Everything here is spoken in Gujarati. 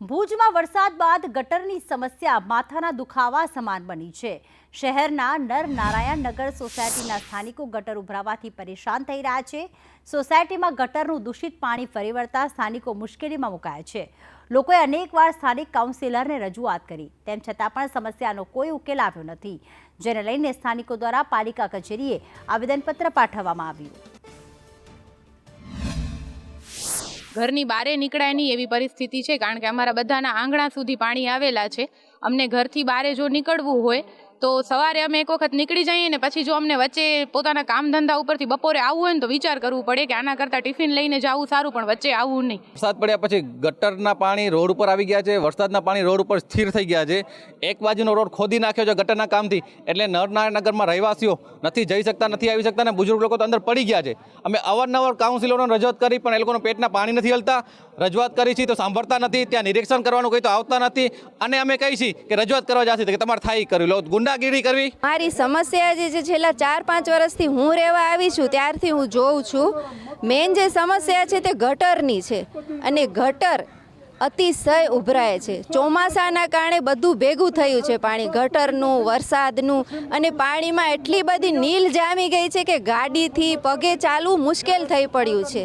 ભુજમાં વરસાદ બાદ ગટરની સમસ્યા, માથાના દુખાવા સમાન બની છે. શહેરના નર નારાયણ નગર સોસાયટીના સ્થાનિકો ગટર ઉભરાવાથી પરેશાન થઈ રહ્યા છે. સોસાયટીમાં ગટરનું દૂષિત પાણી ફરી વળતા સ્થાનિકો મુશ્કેલીમાં મુકાયા છે. લોકોએ અનેકવાર સ્થાનિક કાઉન્સિલરને રજૂઆત કરી. તેમ છતાં પણ સમસ્યાનો કોઈ ઉકેલ આવ્યો નથી. જેને લઈને સ્થાનિકો દ્વારા પાલિકા કચેરીએ આવેદનપત્ર પાઠવવામાં આવ્યું. ઘરની બારે નીકળાય નહીં એવી પરિસ્થિતિ છે, કારણ કે અમારા બધાના આંગણા સુધી પાણી આવેલા છે. અમને ઘરથી બારે જો નીકળવું હોય તો સવારે અમે એક વખત નીકળી જઈએ ને પછી જો અમને વચ્ચે પોતાના કામ ધંધા ઉપરથી બપોરે આવવું હોય ને તો વિચાર કરવું પડે કે આના કરતાં ટિફિન લઈને જવું સારું, પણ વચ્ચે આવવું નહીં. વરસાદ પડ્યા પછી ગટરના પાણી રોડ ઉપર આવી ગયા છે, વરસાદના પાણી રોડ ઉપર સ્થિર થઈ ગયા છે. એક બાજુનો રોડ ખોદી નાખ્યો છે ગટરના કામથી, એટલે નરનારાયણ નગરમાં રહેવાસીઓ નથી, જઈ શકતા નથી, આવી શકતા અને બુજુર્ગ લોકો તો અંદર પડી ગયા છે. અમે અવારનવાર કાઉન્સિલરોને રજૂઆત કરી, પણ એ લોકોનો પેટના પાણી નથી હલતા. રજૂઆત કરી છે તો સાંભળતા નથી, ત્યાં નિરીક્ષણ કરવાનું કહી તો આવતા નથી. અને અમે કહી છીએ કે રજૂઆત કરવા જશે કે તમારે થાય કર્યું લો, ગુંડાગીરી કરવી. મારી સમસ્યા જે છે, છેલ્લા ચાર પાંચ વર્ષથી હું રહેવા આવી છું, ત્યારથી હું જોઉં છું મેઇન જે સમસ્યા છે તે ગટરની છે. અને ગટર અતિશય ઉભરાય છે. ચોમાસાના કારણે બધું ભેગું થયું છે પાણી. ગટરનું, વરસાદનું અને પાણીમાં એટલી બધી નીલ જામી ગઈ છે કે ગાડીથી પગે ચાલવું મુશ્કેલ થઈ પડ્યું છે.